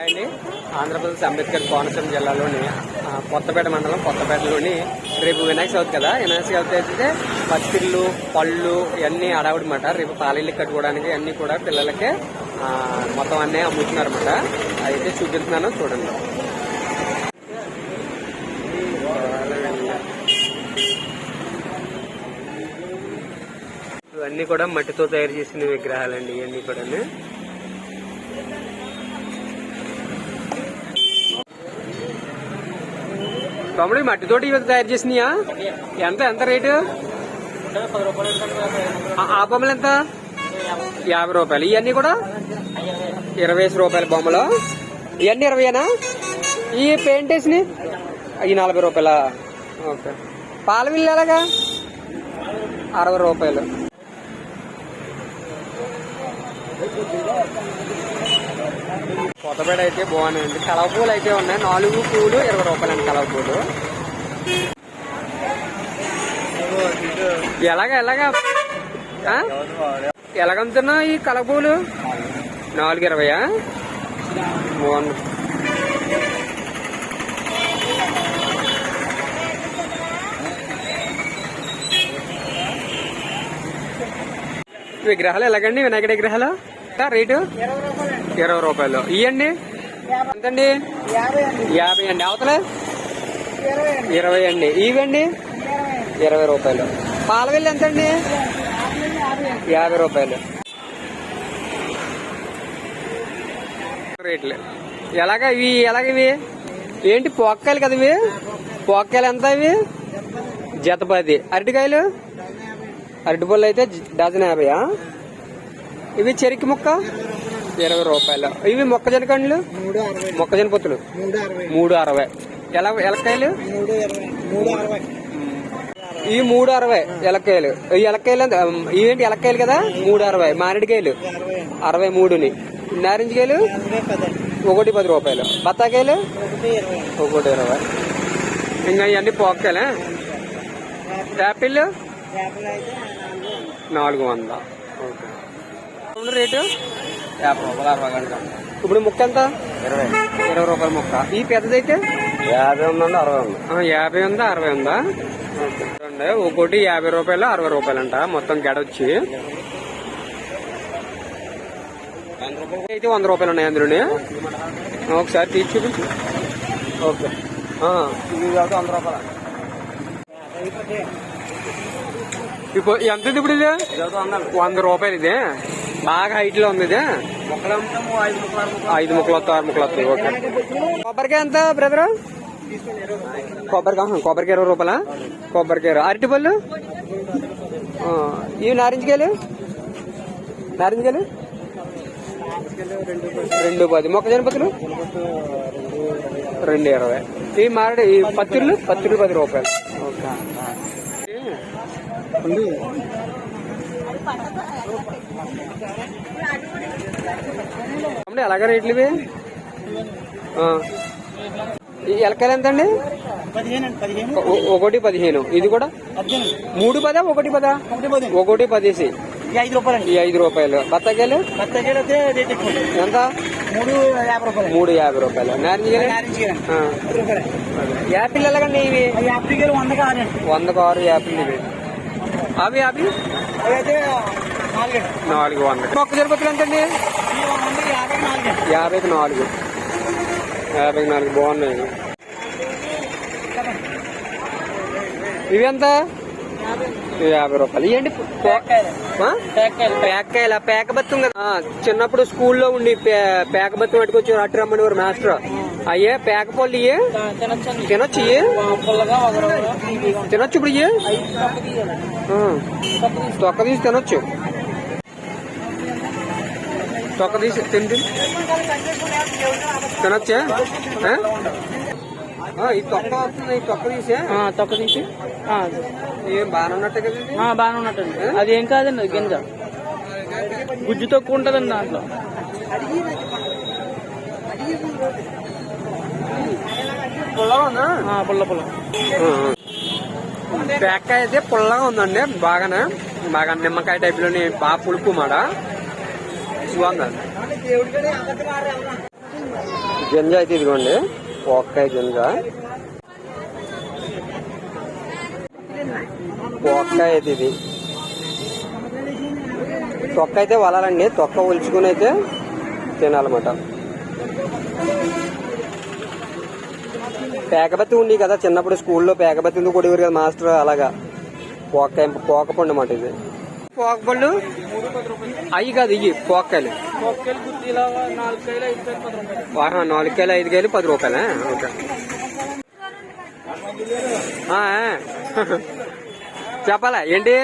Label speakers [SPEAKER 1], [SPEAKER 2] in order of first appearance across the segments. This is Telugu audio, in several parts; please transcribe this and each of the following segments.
[SPEAKER 1] అండి. ఆంధ్రప్రదేశ్ అంబేద్కర్ కోనసీమ జిల్లాలోని కొత్తపేట మండలం కొత్తపేటలోని రేపు వినాయక చవితి కదా. వినాయక చవితి అయితే పచ్చిళ్ళు పళ్ళు ఇవన్నీ అడవడమాట రేపు పాలల్లి కట్టుకోవడానికి అన్ని కూడా పిల్లలకి మొత్తం అన్నీ అమ్ముతున్నారన్నమాట. అయితే చూపిస్తున్నాను చూడండి. ఇవన్నీ కూడా మట్టితో తయారు చేసిన విగ్రహాలండి ఇవన్నీ కూడా తమ్ముడు మట్టితోటి ఇవి తయారు చేసినాయా? ఎంత ఎంత రేటు? ఆ- బొమ్మలు ఎంత? యాభై రూపాయలు. ఇవన్నీ కూడా? ఇరవై రూపాయల బొమ్మలు. ఇవన్నీ ఇరవైనా ఈ పెయింట్ వేసినాయి ఈ నలభై రూపాయల? ఓకే. పాల బిల్లు ఎలాగా? అరవై రూపాయలు. కొత్తపేట అయితే బాగున్నాయండి కలవ పూలు అయితే ఉన్నాయి. నాలుగు పూలు ఇరవై రూపాయలండి కలవ పూలు. ఎలాగ ఎలాగా? ఆ? ఎలాగమ్ముతున్నావు ఈ కలవ పూలు? నాలుగు ఇరవయా బాగుంది. విగ్రహాలు ఎలాగండి? వినాయకుడి విగ్రహాలు? ఎంత రేటు? ఇరవై రూపాయలు. ఇవ్వండి ఎంతండి? యాభై అండి. అవతల? ఇరవై అండి. ఇవండి ఇరవై రూపాయలు. పాలవెల్లి ఎంతండి? యాభై రూపాయలు. రేట్లు. ఎలాగ ఇవి? ఎలాగ ఇవి? ఏంటి పోక్కాయలు కదా ఇవి? పోక్కాయలు ఎంత ఇవి? జతపది అరటికాయలు? అరటిపళ్ళు అయితే డజన్ యాభైయా? ఇవి చెరికి ముక్క? ఇరవై రూపాయలు. ఇవి మొక్కజొన్న కండ్లు? మొక్కజొన్న పొత్తులు?
[SPEAKER 2] మూడు అరవై.
[SPEAKER 1] ఎలా ఎలక్కాయలు? ఈ మూడు అరవై ఎలక్కాయలు. ఈ ఎలక్కాయలు? ఇవేంటి ఎలక్కాయలు కదా? మూడు అరవై. మామిడికాయలు
[SPEAKER 2] అరవై
[SPEAKER 1] మూడుని. నారింజకాయలు? ఒకటి పది రూపాయలు. బత్తాకాయలు
[SPEAKER 2] ఒకటి ఇరవై.
[SPEAKER 1] ఇంకా ఇవన్నీ పోక్కాయలే యాపిల్. నాలుగు
[SPEAKER 2] వందలు.
[SPEAKER 1] వంద ఓకే. రేటు? యాభై రూపాయలు అరవై గంట ఇప్పుడు ముక్క ఎంత? ఇరవై. ఇరవై రూపాయల ముక్క. ఈ పెద్దదైతే? యాభై ఉందండి అరవై ఉంది. యాభై ఉందా అరవై ఉందా? ఒక్కోటి యాభై రూపాయలు అరవై రూపాయలు అంట మొత్తం గడ వచ్చి అయితే వంద రూపాయలు ఉన్నాయి అందులోని. ఒకసారి తీసి చూపించు. ఓకే. వంద రూపాయలు. ఇప్పుడు ఎంత ఇప్పుడు ఇది? వంద రూపాయలు ఇది? బాగా హైట్లో ఉంది ఇది ఐదు ముక్కలు వస్తాయి ఆరు ముక్కలు వస్తాయి ఓకే. కొబ్బరికాయ ఎంత బ్రదర్? కొబ్బరికాయ కొబ్బరికాయ ఇరవై రూపాయలా? కొబ్బరికాయ అరటిపళ్ళు ఇవి నారింజకాయలు? నారింజకాయలు? రెండు పది. మొక్కజొన్న పత్తులు? రెండు ఇరవై. ఈ మారడి ఈ పత్తిళ్ళు పత్తిళ్ళు పది రూపాయలు. ఓకే. తమ్ముడు ఎలాగ రేట్లు ఇవి? ఎలకాయలు ఎంత అండి ఒకటి పదిహేను. ఇది కూడా? మూడు పదా ఒకటి పదా?
[SPEAKER 2] ఒకటి పది.
[SPEAKER 1] ఒకటి పదేసి.
[SPEAKER 2] ఈ ఐదు రూపాయలు
[SPEAKER 1] ఈ ఐదు రూపాయలు. బత్తాకాయలు
[SPEAKER 2] అయితే రేట్ ఎక్కువ ఉంది.
[SPEAKER 1] ఎంత?
[SPEAKER 2] మూడు యాభై రూపాయలు.
[SPEAKER 1] మూడు యాభై రూపాయలు. నారింజకాయలు యాపిల్ ఎలాగండి ఇవి?
[SPEAKER 2] కాయలు వంద కాదండి
[SPEAKER 1] వందకు ఆరు యాపిల్ ఇవి. అవి అవి నాలుగు. వందలు మొక్క జరుపతులు ఎంతండి? యాభైకి నాలుగు. యాభైకి నాలుగు. బాగున్నాయి. ఇవి ఎంత యాభై రూపాయలు. ఇవ్వండి పేకాయల పేక బత్తం కదా. చిన్నప్పుడు స్కూల్లో ఉండి పే- పేక బత్తం పట్టుకొచ్చి అట్టు రమ్మని వారు మాస్టర్. అయ్యే పేక పళ్ళు ఇయ్యే? తినొచ్చు ఇయ్యే? తినొచ్చు ఇప్పుడు ఇయ్యే? తొక్క తీసి తినొచ్చు. తొక్క తీసి తిండి. తినొచ్చా? ఈ తొక్క వస్తుంది ఈ తొక్క తీసే?
[SPEAKER 2] తొక్క తీసి.
[SPEAKER 1] ఏం బాగానే ఉన్నట్టే కదా?
[SPEAKER 2] బాగానే ఉన్నట్టండి అది ఏం కాదండి గింజ. గుజ్జు తక్కువ ఉంటదండి దాంట్లో. పుల్ల
[SPEAKER 1] అయితే పుల్లగా ఉందండి బాగానే. బాగా నిమ్మకాయ టైప్లోని బాగా పులుపు మాట బాగుందండి గింజ అయితే ఇదిగోండి పోక్కాయ గింజ. పోక్కాయ అయితే ఇది. తొక్క అయితే వలాలండి తొక్క ఒలుచుకుని అయితే తినాలన్నమాట. పేకబత్తి ఉండి కదా చిన్నప్పుడు స్కూల్లో పేకబత్తితో కొడేవారు కదా మాస్టర్ అలాగా. పోక్కాయ పోకపండు అన్నమాట ఇది. పోకపళ్ళు అవి కాదు ఇవి
[SPEAKER 2] ఇలా నాలుగు కాయలు ఐదు కాయలు పది రూపాయలు?
[SPEAKER 1] ఓకే. చెప్పాలా ఏంటి?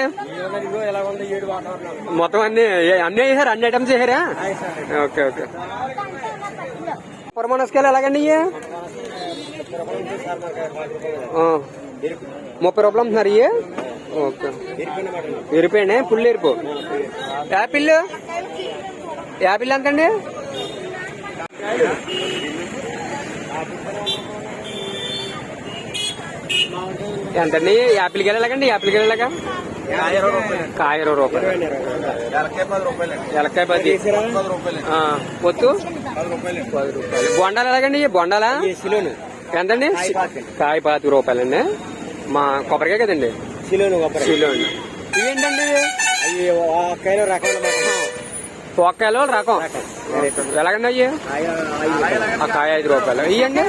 [SPEAKER 1] మొత్తం అన్ని అన్ని వేసారు? అన్ని ఐటమ్స్ వేసారా? Okay okay. పొరమనస్కాయలు ఎలాగండి ఇవి. ముప్పై రూపాయలు అమ్ముతున్నారు ఇవి ఓకే. ఎరిపోయినా పుల్లు ఎరుపు. యాపిల్ యాపిల్ ఎంతండి ఎంతండి? యాపిల్ గెల ఎలాగండి యాపిల్ గెల ఎలాగా కాయ ఇరవై రూపాయలు. ఎలక్కాయ పది. పొత్తు? పది రూపాయలు. బొండాలు ఎలాగండి? బొండాలా? ఎంతండి? కాయ పాతిక రూపాయలండి. మా కొబ్బరికాయ కదండి?
[SPEAKER 2] కిలోను
[SPEAKER 1] కిలో అండి ఇవేంటండి ఇవి?
[SPEAKER 2] అవి
[SPEAKER 1] పోక్కాయలు రకం ఎలాగండి అయ్యి? ఆ కాయ ఐదు రూపాయలు. ఇవ్వండి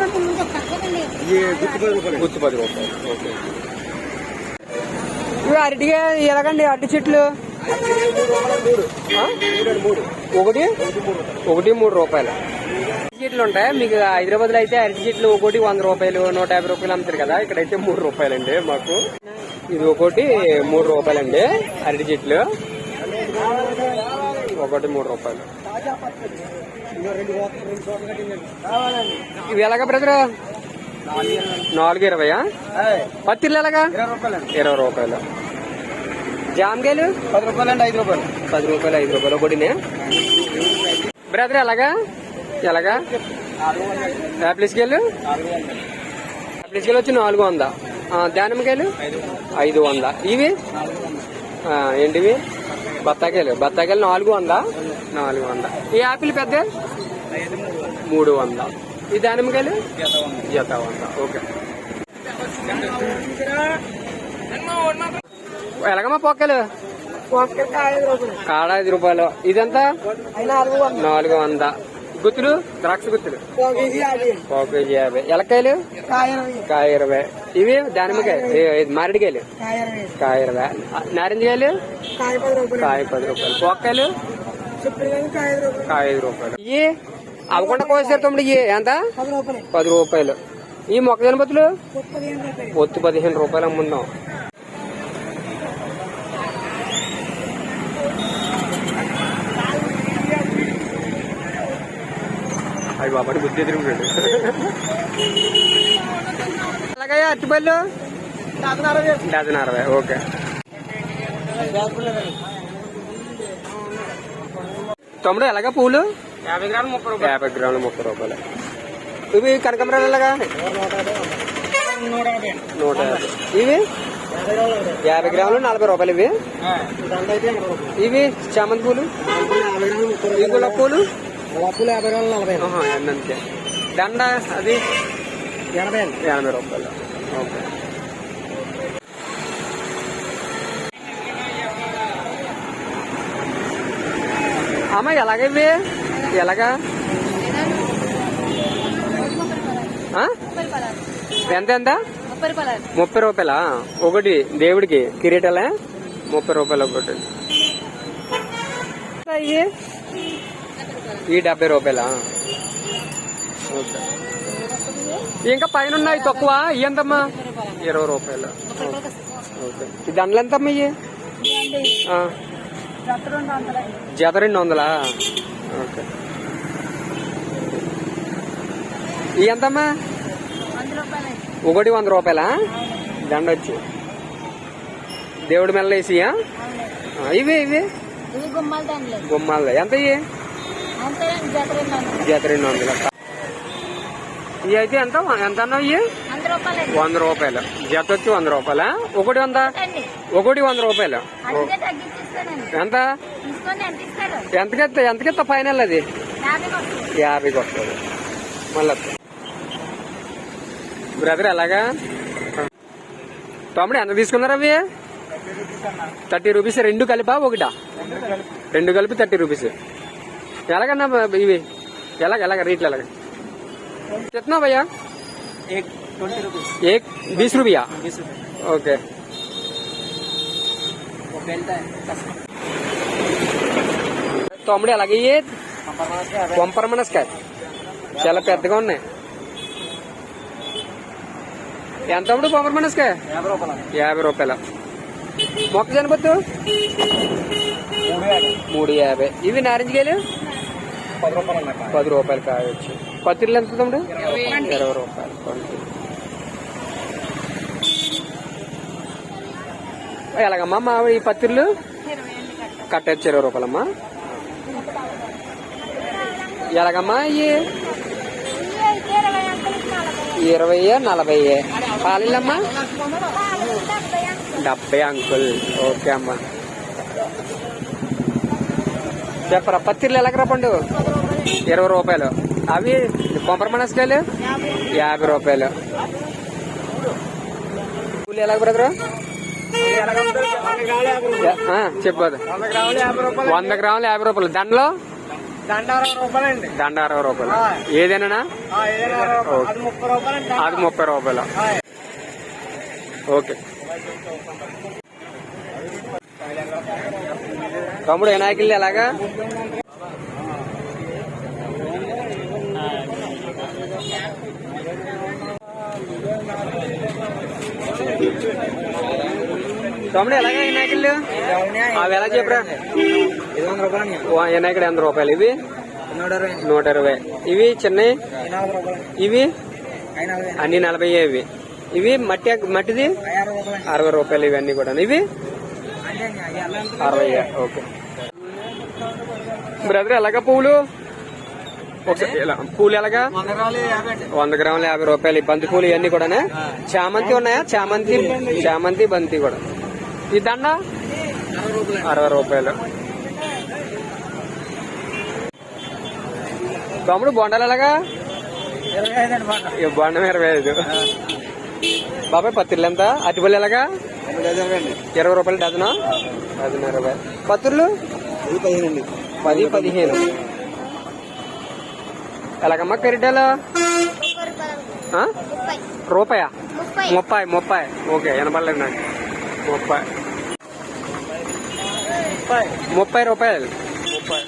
[SPEAKER 2] గుర్తుపది రూపాయలు
[SPEAKER 1] గుర్తు పది రూపాయలు. ఓకే. ఇవి అరటిగా ఎలాగండి? అరటి చెట్లు? ఆ? ఒకటి? ఒకటి మూడు రూపాయలు. చెట్లు ఉంటాయి మీకు హైదరాబాద్లో అయితే అరటి చెట్లు ఒకటి వంద రూపాయలు నూట యాభై రూపాయలు అమ్ముతారు కదా. ఇక్కడైతే మూడు రూపాయలండి మాకు. ఇది ఒకటి మూడు రూపాయలండి అరటి చెట్లు. ఒకటి మూడు రూపాయలు. ఇవి ఎలాగా బ్రదర్? నాలుగు ఇరవయా? పత్తిళ్ళు ఎలాగా?
[SPEAKER 2] ఇరవై రూపాయలు.
[SPEAKER 1] ఇరవై రూపాయలు జామకాయలు?
[SPEAKER 2] పది రూపాయలు అండి ఐదు రూపాయలు.
[SPEAKER 1] పది రూపాయలు ఐదు రూపాయలు ఒకటినే బ్రదర్ ఎలాగా? ఎలాగా యాపిల్స్కాయలు యాపిల్స్కాయలు వచ్చి నాలుగు వంద. దానిమ్మకాయలు? ఐదు వంద. ఇవి? ఏంటివి? బత్తాకాయలు బత్తాకాయలు నాలుగు వంద. నాలుగు వంద. ఈ యాపిల్ పెద్ద? మూడు వంద. ఈ దానిమ్మకాయలు? జత వంద. ఓకే. ఎలాగమ్మా పొక్కలు? కాడ ఐదు రూపాయలు. ఇదంతా? నాలుగు వంద. గుత్తులు? ద్రాక్ష గుత్తులు. ఒక కేజీ యాభై. ఎలక్కాయలు? కాయ ఇరవై. ఇవి దానిమ్మకాయ? ఇది మామిడికాయలు కాయ ఇరవై. నారింజకాయలు? కాయ పది రూపాయలు. పోక్కాయలు కాయ ఐదు రూపాయలు. ఇవి అవ్వకుండా కోసారు తమ్ముడు ఇవి ఎంత? పది రూపాయలు. ఈ మొక్కజొన్న బతులు ఒత్తు పదిహేను రూపాయలు అమ్మున్నాం. బాబాడి బుద్ధి ఎదురుకున్నాడు అలాగే అరటిపళ్ళు డజన్ అరవై ఓకే. తమ్ముడు ఎలాగా పూలు?
[SPEAKER 2] యాభై గ్రాములు ముప్పై రూపాయలు.
[SPEAKER 1] యాభై గ్రాములు ముప్పై రూపాయలు. ఇవి కనకమరాలు ఎలాగా?
[SPEAKER 2] నూట యాభై.
[SPEAKER 1] ఇవి? యాభై గ్రాములు నలభై రూపాయలు ఇవి. ఇవి చామంతి పూలు? ఈ గులాబీ పూలు?
[SPEAKER 2] రూపాయలు యాభై గ్రాములు నలభై
[SPEAKER 1] ఎన్నంతే దండ అది?
[SPEAKER 2] ఎనభై అండి.
[SPEAKER 1] ఎనభై రూపాయలు. ఓకే. అమ్మ ఎలాగ ఇవి ఎలాగా? ఆ? ఎంత ఎంత? ముప్పై రూపాయలా? ఒకటి దేవుడికి. కిరీటాలే? ముప్పై రూపాయలు ఒకటి. ఇవి ఈ డెబ్బై రూపాయలా? ఓకే. ఇంకా పైన ఉన్నాయి తక్కువ. ఎంతమ్మా ఇరవై రూపాయలు. ఓకే. ఈ దండలు ఎంతమ్మా ఇవి జత రెండు వందలా? ఓకే. ఇవి ఎంతమ్మా? ఒకటి వంద రూపాయలా? దండ వచ్చి. దేవుడి మెల్ల వేసి ఇవి ఇవి
[SPEAKER 3] గుమ్మాలు
[SPEAKER 1] ఎంత ఇవి
[SPEAKER 3] జత రెండు వందలు?
[SPEAKER 1] ఇవి అయితే ఎంత? ఎంత అన్నావు ఇవి?
[SPEAKER 3] వంద రూపాయలు
[SPEAKER 1] జత వచ్చి వంద రూపాయలా? ఒకటి వంద? ఒకటి వంద రూపాయలు. ఎంత? ఎంతకెత్త? ఎంతకెత్త ఫైనల్ అది? యాభైకి వస్తుంది మళ్ళీ బ్రదర్ ఎలాగా? తమ్ముడు ఎంత తీసుకున్నారు అవి? థర్టీ రూపీస్ రెండు కలిపా ఒకటా? రెండు కలిపి థర్టీ రూపీస్. ఎలాగన్నా బ- ఇవి ఎలాగ ఎలాగ రేట్లు ఎలాగ చెప్తున్నా భయ్యా
[SPEAKER 2] एक ट्वेंटी रुपीज
[SPEAKER 1] ఏక్ బీస్ రూపాయ
[SPEAKER 2] बीस रुपए
[SPEAKER 1] ఓకే
[SPEAKER 2] वो बेलता है दस
[SPEAKER 1] తమ్ముడు ఎలాగే వంపర మనస్కాయ చాలా పెద్దగా ఉన్నాయి ఎంత తమ్ముడు వంపర మనస్కాయ
[SPEAKER 2] యాభై రూపాయలు
[SPEAKER 1] యాభై రూపాయల మొక్కజొన్న పొత్తు
[SPEAKER 2] మూడు యాభై
[SPEAKER 1] మూడు యాభై ఇవి నారింజకాయలు
[SPEAKER 2] పది రూపాయలు
[SPEAKER 1] పది రూపాయలు కావచ్చు పత్తిళ్ళు ఎంత తమ్ముడు? ఇరవై. రూపాయలు. ట్వంటీ. ఎలాగమ్మా మా ఈ పత్తిళ్ళు కట్ట వచ్చి ఇరవై రూపాయలమ్మా. ఎలాగమ్మా ఇవి ఇరవై నలభై పాలిల్లమ్మా? డెబ్బై అంకుల్. ఓకే అమ్మా. చెప్పరా పత్తిర్లు ఎలాగరా పండు? ఇరవై రూపాయలు. అవి బొమ్మర మనస్కాయలు యాభై రూపాయలు. పూలు ఎలాగ బ్రదరు? చెప్పదు
[SPEAKER 2] వంద గ్రాములు యాభై రూపాయలు.
[SPEAKER 1] దండలో?
[SPEAKER 2] దండ అరవై రూపాయలు.
[SPEAKER 1] ఏదేనా?
[SPEAKER 2] అది ముప్పై రూపాయలు
[SPEAKER 1] ఓకే. తమ్ముడు వినాయకులు ఎలాగా? తమ్ముడు ఎలాగా వినాయకులు అవి ఎలా చెప్పరా?
[SPEAKER 2] రూపాయలు
[SPEAKER 1] వినాయకుడు ఎంత రూపాయలు. ఇవి?
[SPEAKER 2] నూట
[SPEAKER 1] ఇరవై. ఇవి చిన్నవి ఇవి? అన్ని నలభై ఇవి. ఇవి మట్టి మట్టిది?
[SPEAKER 2] అరవై రూపాయలు
[SPEAKER 1] ఇవన్నీ కూడా ఇవి? అరవై ఓకే. బ్రదర్ ఎలాగ పువ్వులు? పూలు ఎలాగా?
[SPEAKER 2] వంద గ్రాములు యాభై
[SPEAKER 1] రూపాయలు బంతి పూలు ఇవన్నీ కూడా చామంతి ఉన్నాయా? చామంతి చామంతి బంతి కూడా. ఈ దండ?
[SPEAKER 2] అరవై రూపాయలు.
[SPEAKER 1] తమ్ముడు బొండాలు ఎలాగా? ఈ బొండం ఇరవై ఐదు. బాబాయ్ పత్తిర్లు ఎంత? అటుపల్లి ఎలాగా? ఇరవై రూపాయలు డజను. డజన్ ఇరవై. పత్తుర్లు?
[SPEAKER 2] పదిహేను
[SPEAKER 1] పది పదిహేను. ఎలాగమ్మా కెరిటాలు? రూపాయా? ముప్పై. ముప్పై ఓకే వినపడలేదు నాకు. ముప్పై. ముప్పై రూపాయలు. ముప్పై.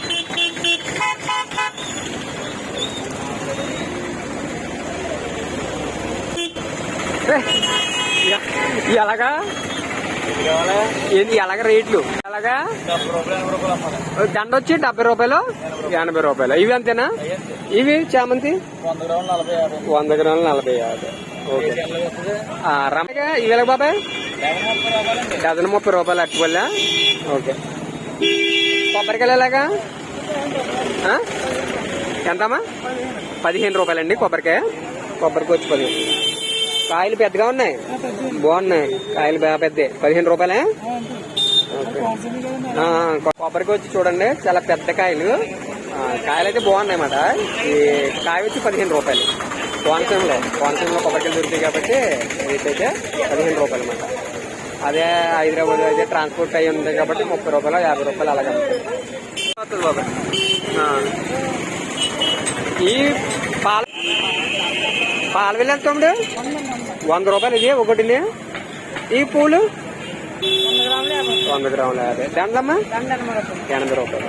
[SPEAKER 1] ఎలాగా? ఎలాగ రేట్లు?
[SPEAKER 2] అలాగా
[SPEAKER 1] దండ వచ్చి డెబ్బై రూపాయలు? ఎనభై రూపాయలు. ఇవి అంతేనా? ఇవి చామంతి?
[SPEAKER 2] వంద గ్రాములు నలభై యాభై.
[SPEAKER 1] ఓకే.
[SPEAKER 2] ఎనభై
[SPEAKER 1] రమ్మగా ఇవి ఎలా బాబాయ్?
[SPEAKER 2] యాభై ముప్పై రూపాయలు అండి
[SPEAKER 1] డజన్ ముప్పై రూపాయలు ఓకే. కొబ్బరికాయలు ఎలాగా? ఎంతమ్మా? పదిహేను రూపాయలండి కొబ్బరికాయ. కొబ్బరికి వచ్చి పదిహేను కాయలు పెద్దగా ఉన్నాయి? బాగున్నాయి. కాయలు బాగా పెద్ద పదిహేను రూపాయలే? కొబ్బరికి వచ్చి చూడండి చాలా పెద్ద కాయలు. కాయలు అయితే బాగున్నాయి అన్నమాట ఈ కాయ వచ్చి పదిహేను రూపాయలు. కోనసీమలో కోనసీమలో కొబ్బరికాయలు దొరుకుతాయి కాబట్టి రేట్ అయితే పదిహేను రూపాయలు అన్నమాట అదే హైదరాబాద్ అయితే ట్రాన్స్పోర్ట్ అయ్యి ఉంది కాబట్టి ముప్పై రూపాయలు యాభై రూపాయలు అలాగే వస్తుంది. ఈ పాల పాల వెళ్ళి ఎంత వంద రూపాయలు ఇది ఒకటిని. ఈ పూలు? వంద గ్రాముల యాభై దండమ్మా ఎనభై రూపాయలు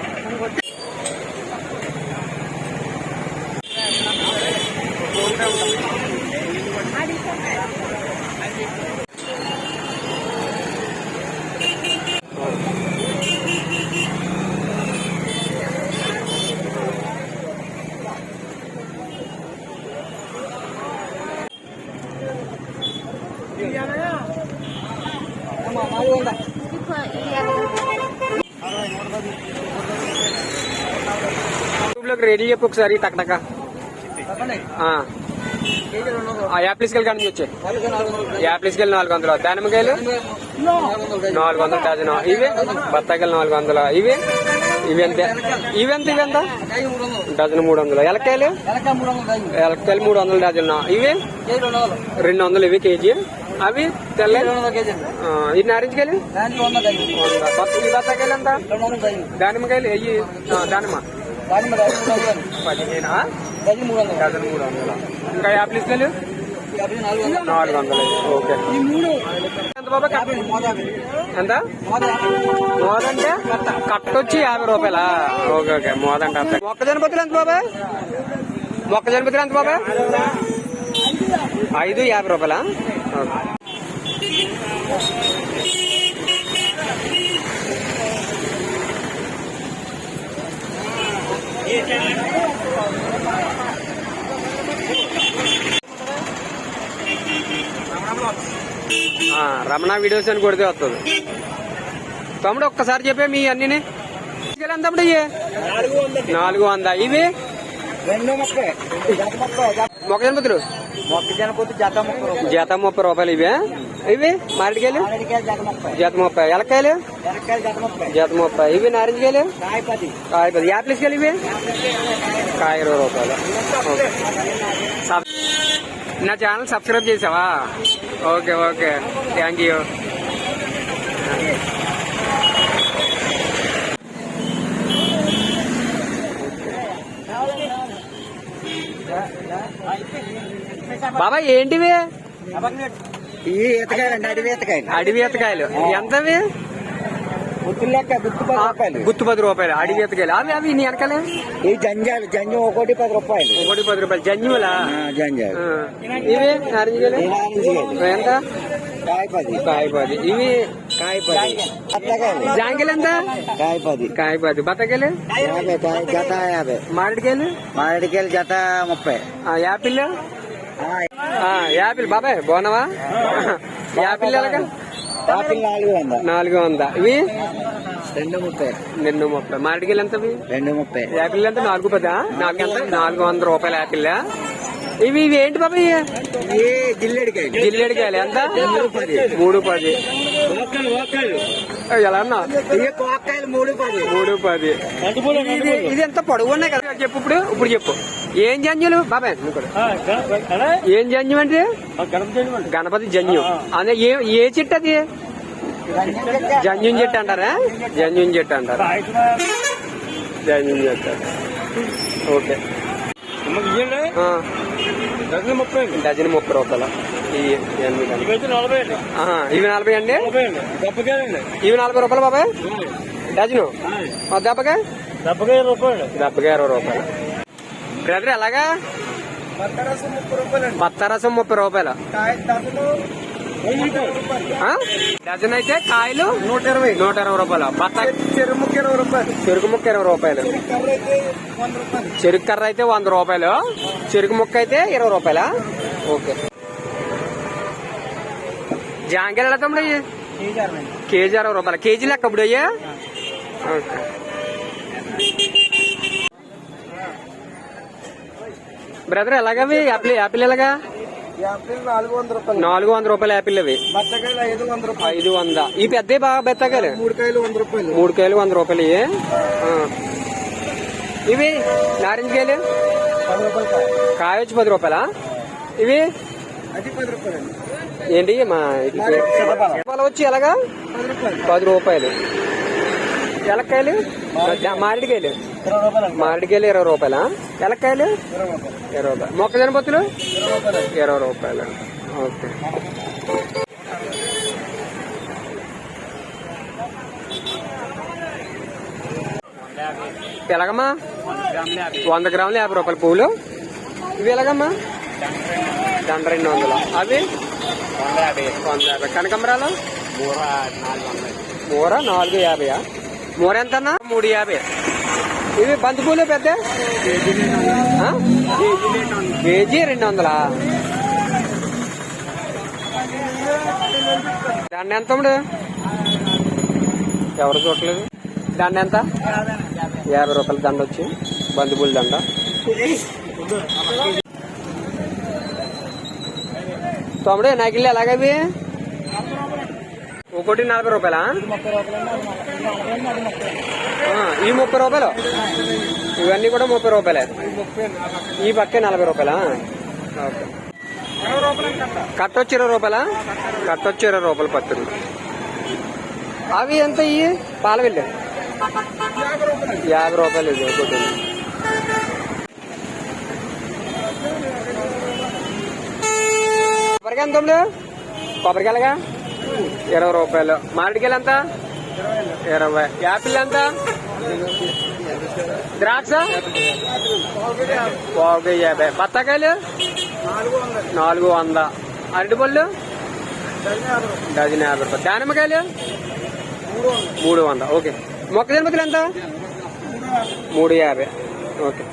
[SPEAKER 1] రెడీ చెప్పు ఒకసారి టక్
[SPEAKER 2] చెప్పండి
[SPEAKER 1] ఆ.
[SPEAKER 2] కేజీ రెండు వందలు
[SPEAKER 1] ఆ యాపిల్స్ కాడి నుంచి వచ్చాయి
[SPEAKER 2] వాళ్ళకి నాలుగు వందలు
[SPEAKER 1] యాపిల్స్ కాయలు నాలుగు వందలు. దానిమ్మకాయలు?
[SPEAKER 2] నాలుగు వందలు
[SPEAKER 1] నాలుగు వందలు డజన్. ఇవి? బత్తాయికాయలు నాలుగు వందలు. ఇవి? ఇవి ఎంత? ఇవి ఎంత ఇవి ఎంత? డజన్ మూడు వందలు. ఎలక్కాయలు ఎలక్కాయలు మూడు వందలు డజన్. ఇవి? రెండు వందలు ఇవి కేజీ. అవి తెల్ల? ఈ నారింజకాయలు? వంద బత్త- ఈ బత్తాకాయలు ఎంత? దానిమ్మకాయలు ఆ, దానిమ్మ పదిహేనా? డజన్ మూడు వందలు. ఇంకా యాపిల్ ఇసుకలు నాలుగు వందలు. ఓకే. ఎంత బాబా? ఎంత? మోదంటే? కట్ట. వచ్చి యాభై రూపాయలా? Okay okay. మోదంటే మొక్కజొన్న పొత్తులు ఎంత బాబా? మొక్కజొన్న పొత్తులు ఎంత బాబా? ఐదు యాభై రూపాయలా? ఓకే. రమణ వీడియోస్ అని కొడితే వస్తుంది తమ్ముడు ఒక్కసారి చెప్పే మీ అన్ని తమ్ముడు నాలుగు వంద ఇవి?
[SPEAKER 2] రెండు ముప్పై. జత ముప్పై రూపాయలు.
[SPEAKER 1] ఇవి? ఇవి? మామిడికాయలు
[SPEAKER 2] జత ముప్పై. ఎరకాయలు జత ముప్పై.
[SPEAKER 1] ఇవి నారింజకాయలు?
[SPEAKER 2] కాయ పది
[SPEAKER 1] కాయ పది యాపిల్స్కాయలు ఇవి? కాయ ఇరవై రూపాయలు. నా ఛానల్ సబ్స్క్రైబ్ చేసావా? Okay okay. Thank you. బాబా ఏంటివి?
[SPEAKER 2] అడివి ఈతకాయలు.
[SPEAKER 1] ఎంతవి?
[SPEAKER 2] గుర్తు పది రూపాయలు.
[SPEAKER 1] గుత్తు పది రూపాయలు అడవి ఈతకాయలు. అవి అవి నీ వెనకాలే?
[SPEAKER 2] ఈ జంజాలు జంజం ఒకటి పది రూపాయలు.
[SPEAKER 1] ఒకటి పది రూపాయలు.
[SPEAKER 2] ఆ, జంజాలు.
[SPEAKER 1] ఇవి. ఎంత
[SPEAKER 2] కాయ పది
[SPEAKER 1] కాయ పది ఇవి?
[SPEAKER 2] కాయ పది బత్తకాయలు
[SPEAKER 1] జాంగిలు ఎంత?
[SPEAKER 2] కాయ పది
[SPEAKER 1] కాయ పది బత్తకాయలు
[SPEAKER 2] యాభై కాయ జత యాభై.
[SPEAKER 1] మామిడికాయలు
[SPEAKER 2] మామిడికాయలు జత ముప్పై.
[SPEAKER 1] ఆ, యాపిల్? యాపిల్ బాబాయ్ బాగున్నావా? యాపిల్ ఎలాగా
[SPEAKER 2] ఆపిల్ నాలుగు వంద.
[SPEAKER 1] నాలుగు వంద. ఇవి?
[SPEAKER 2] రెండు ముప్పై.
[SPEAKER 1] రెండు ముప్పై. మామిడికాయలు ఎంత
[SPEAKER 2] రెండు ముప్పై.
[SPEAKER 1] యాపిల్ ఎంత? నాలుగు పదా నాలుగు ఎంత? నాలుగు వంద రూపాయల యాపిల్ ఇవి ఇవి ఏంటి బాబాయ్
[SPEAKER 2] ఈ జిల్లెడికాయలు
[SPEAKER 1] జిల్లేడికాయలు ఎంత?
[SPEAKER 2] మూడు పది.
[SPEAKER 1] ఎలా అన్నా
[SPEAKER 2] మూడు పది.
[SPEAKER 1] మూడు పది. ఇది ఇది ఎంత పొడవు ఉన్నాయి కదా? చెప్పు ఇప్పుడు ఇప్పుడు చెప్పు. ఏం జన్యులు బాబాయ్ కూడా. ఏం జన్యు అంటే? గణపతి జన్యు అదే ఏ ఏ చెట్టు అది? జన్యుం చెట్టు అంటారా? జన్యుం చెట్టు అంటారా? జన్యుం చెట్టు ఓకే. ఆ,
[SPEAKER 2] ముప్పై
[SPEAKER 1] డజన్ ముప్పై రూపాయలు. ఇవి ఇవి నలభై అండి? ఇవి నలభై రూపాయలు బాబాయ్? డజను? ఆ, దెబ్బకాయ
[SPEAKER 2] దెబ్బకాయ రూపాయలు
[SPEAKER 1] దెబ్బకాయ ఇరవై రూపాయలు. బ్రదర్ ఎలాగా? బత్తారసం ముప్పై రూపాయలు
[SPEAKER 2] కాయ దశలు
[SPEAKER 1] ఆ? డజన్ అయితే కాయలు
[SPEAKER 2] నూట ఇరవై
[SPEAKER 1] నూట ఇరవై రూపాయలు. బత్త
[SPEAKER 2] చెరువు ముక్క ఇరవై రూపాయలు.
[SPEAKER 1] చెరుకు ముక్క ఇరవై రూపాయలు.
[SPEAKER 2] కర్ర అయితే వంద రూపాయలు.
[SPEAKER 1] చెరుకు కర్ర అయితే వంద రూపాయలు. చెరుకు ముక్క అయితే ఇరవై రూపాయల? ఓకే. జాంకాయలు ఎలా తమ్ముడు కేజీ అరవై. రూపాయలు? కేజీ లెక్క ఇప్పుడు అయ్యా? ఓకే. బ్రదర్ ఎలాగవి యాపిల్ యాపిల్ ఎలాగా?
[SPEAKER 2] నాలుగు వంద రూపాయలు.
[SPEAKER 1] యాపిల్ అవి
[SPEAKER 2] ఐదు వంద.
[SPEAKER 1] ఈ పెద్ద బాగా బెత్తకాయలు
[SPEAKER 2] మూడు కాయలు వంద రూపాయలు.
[SPEAKER 1] మూడు కాయలు వంద రూపాయలు ఇవి. నారింజ కాయలు?
[SPEAKER 2] కాయ.
[SPEAKER 1] వచ్చి పది రూపాయలా? ఇవి?
[SPEAKER 2] అది పది రూపాయలు
[SPEAKER 1] ఏంటి మా ఇది సీతాఫలం వచ్చి ఎలాగా?
[SPEAKER 2] పది రూపాయలు.
[SPEAKER 1] ఎలక్కాయలు?
[SPEAKER 2] రూపాయలు
[SPEAKER 1] మామిడికాయలు ఇరవై రూపాయలా? ఎలక్కాయలు?
[SPEAKER 2] ఇరవై రూపాయలు.
[SPEAKER 1] మొక్కజొన్న పొత్తులు?
[SPEAKER 2] ఇరవై రూపాయలు.
[SPEAKER 1] ఓకే. ఎలాగమ్మా? వంద గ్రాములు యాభై రూపాయల పువ్వులు. ఇవి ఎలాగమ్మా? దండ రెండు వందలు. అవి? వంద యాభై. కనకంబరాలు? మూర నాలుగు యాభైయా మూర? ఎంత అన్నా మూడు యాభై. ఇవి బంతిపూలు పెద్ద? కేజీ రెండు వందలా? దాన్ని ఎంత తమ్ముడు? ఎవరు చూడలేదు దాన్ని ఎంత? యాభై రూపాయల దండ వచ్చి బంతిపూల దండ. తమ్ముడు నాకిల్లు ఎలాగవి ఒకటి నలభై రూపాయలా? ఈ ముప్పై రూపాయలు? ఇవన్నీ కూడా ముప్పై రూపాయలే. ఈ పక్కే నలభై రూపాయలా? ఓకే. కట్ట వచ్చి ఇరవై రూపాయలా? కట్ట వచ్చి ఇరవై రూపాయలు పత్తులు అవి ఎంత ఇవి పాల యాభై రూపాయలు ఇది ఒకటి కొబ్బరికాయ ఎంత తమ్ముడు? కొబ్బరికాయలుగా ఇరవై రూపాయలు. మామిడికాయలు ఎంత? ఇరవై. యాపిల్ ఎంత? ద్రాక్ష? పావుకి యాభై. బత్తాకాయలు నాలుగు వంద. అరటిపళ్ళు? డజన్ యాభై రూపాయలు. దానిమ్మకాయలు? మూడు వంద. ఓకే. మొక్కజొన్న ఎంత? మూడు యాభై. ఓకే.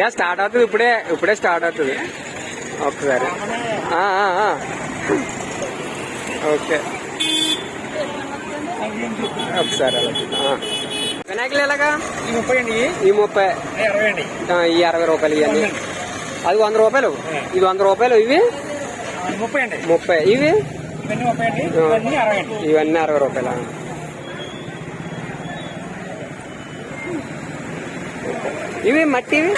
[SPEAKER 1] ఏ స్టార్ట్ అవుతుంది ఇప్పుడే ఇప్పుడే స్టార్ట్ అవుతుంది. ఆ. ఓకే. ఒకసారి. వినాయకులు ఎలాగా?
[SPEAKER 2] ఈ ముప్పై అండి.
[SPEAKER 1] ఈ ముప్పై. ఈ అరవై రూపాయలు ఇవన్నీ. అది వంద రూపాయలు? ఇది వంద రూపాయలు ఇవి?
[SPEAKER 2] ముప్పై అండి.
[SPEAKER 1] ముప్పై. ఇవి?
[SPEAKER 2] ఇవన్నీ అరవై
[SPEAKER 1] రూపాయలు? ఇవి మట్టి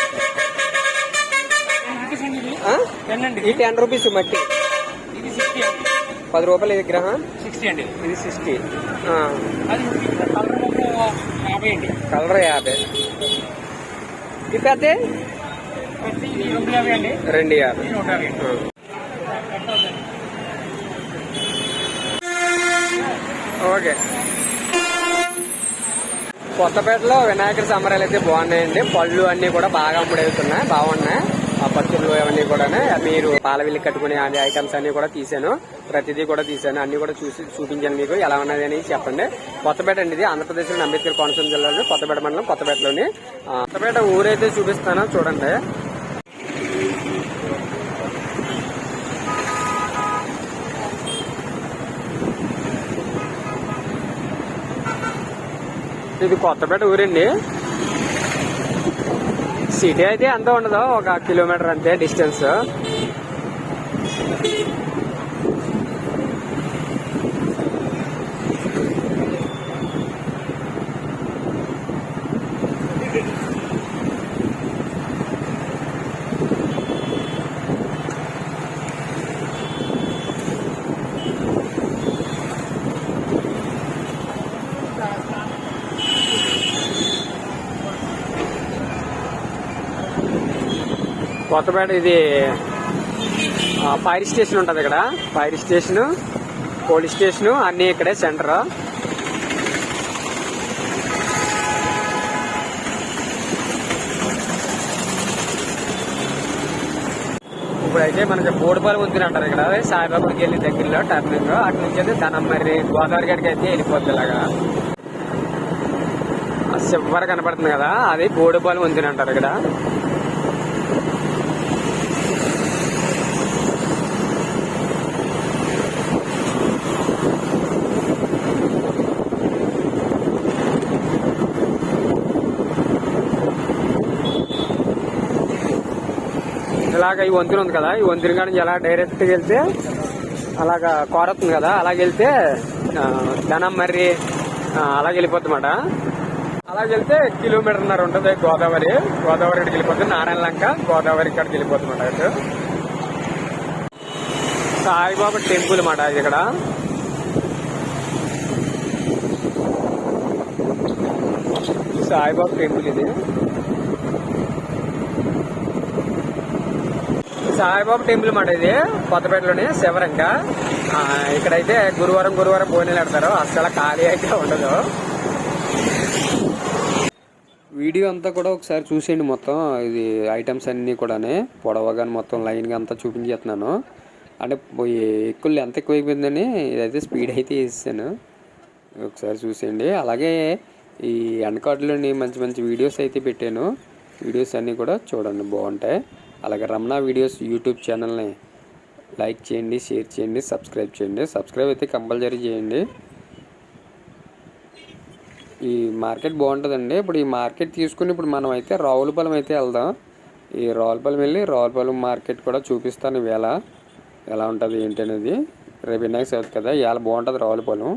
[SPEAKER 1] ఈ టెన్ రూపీస్ మట్టి.
[SPEAKER 2] ఇది
[SPEAKER 1] పది రూపాయలు విగ్రహం
[SPEAKER 2] సిక్స్టీ అండి.
[SPEAKER 1] ఇది సిక్స్టీ
[SPEAKER 2] కలర్ యాభై
[SPEAKER 1] ఈ పెద్ద?
[SPEAKER 2] ఇది రెండు యాభై ఇది.
[SPEAKER 1] ఓకే. కొత్తపేటలో వినాయకుడి సంబరాలు అయితే బాగున్నాయండి. పళ్ళు అన్ని కూడా బాగా అమ్ముడవుతున్నాయి బాగున్నాయి. పత్తులు అవన్నీ కూడా మీరు పాలవిల్లి కట్టుకునే అన్ని ఐటమ్స్ అన్ని కూడా తీసాను. ప్రతిదీ కూడా తీసాను. అన్ని కూడా చూసి చూపించాను మీకు ఎలా ఉన్నది అని చెప్పండి. కొత్తపేట అండి ఇది. ఆంధ్రప్రదేశ్లోని అంబేద్కర్ కోనసీమ జిల్లాలో కొత్తపేట మండలం కొత్తపేటలోని. కొత్తపేట ఊరైతే చూపిస్తాను. చూడండి. ఇది కొత్తపేట ఊరండి. సిటీ అయితే ఎంత ఉండదు ఒక కిలోమీటర్ అంతే డిస్టెన్స్ కొత్తపేట ఇది ఫైర్ స్టేషన్ ఉంటుంది ఇక్కడ. ఫైర్ స్టేషన్ పోలీస్ స్టేషన్ అన్ని ఇక్కడే సెంటర్. ఇప్పుడైతే మనకి బోడిపాలు వద్దుని అంటారు ఇక్కడ. సాయిబాబాకి వెళ్ళి దగ్గరలో టర్నింగ్ అటు నుంచి అయితే ధనమ్మరి గోదావరి గడికి అయితే వెళ్ళిపోద్ది ఇలాగా. చివరి కనపడుతుంది కదా అది బోడిపాలు వంతెన అంటారు ఇక్కడ. ఇలాగ ఈ వంతెన ఉంది కదా ఈ వంతెన కాడ నుంచి ఎలా డైరెక్ట్గా వెళ్తే అలాగా కోరతుంది కదా అలాగ వెళ్తే ధనం మర్రి అలాగ వెళ్ళిపోతుందన్నమాట. అలాగ వెళ్తే కిలోమీటర్న్నర ఉంటుంది గోదావరి. గోదావరి ఇక్కడికి వెళ్ళిపోతుంది నారాయణ లంక గోదావరి ఇక్కడికి వెళ్ళిపోతుందన్నమాట ఇటు సాయిబాబా టెంపుల్ అన్నమాట ఇక్కడ. సాయిబాబా టెంపుల్ ఇది. సాయిబాబా టెంపుల్ మాట ఇది కొత్తపేటలోని శివరంక ఇక్కడైతే గురువారం గురువారం భోజనాలు పెడతారు. అసలు ఖాళీ అయితే ఉండదు. వీడియో అంతా కూడా ఒకసారి చూసేయండి మొత్తం. ఇది ఐటమ్స్ అన్నీ కూడానే. పొడవగా మొత్తం లైన్గా అంతా చూపించేస్తున్నాను. అంటే ఎక్కువ ఎంత ఎక్కువ అయిపోయిందని ఇదైతే స్పీడ్ అయితే వేసాను ఒకసారి చూసేయండి. అలాగే ఈ ఎండ్ మంచి మంచి వీడియోస్ అయితే పెట్టాను. వీడియోస్ అన్నీ కూడా చూడండి బాగుంటాయి. అలాగే రమణ వీడియోస్ యూట్యూబ్ ఛానల్ని లైక్ చేయండి షేర్ చేయండి సబ్స్క్రైబ్ చేయండి. సబ్స్క్రైబ్ అయితే కంపల్సరీ చేయండి. ఈ మార్కెట్ బాగుంటుందండి. ఇప్పుడు ఈ మార్కెట్ తీసుకుని ఇప్పుడు మనం అయితే రావులపాలెం అయితే వెళ్దాం. ఈ రావులపాలెం వెళ్ళి రావులపాలెం మార్కెట్ కూడా చూపిస్తాను ఇవాళ ఎలా ఉంటుంది ఏంటి అనేది. రేపు వినాయక చవితి కదా ఇవాళ బాగుంటుంది రావులపాలెం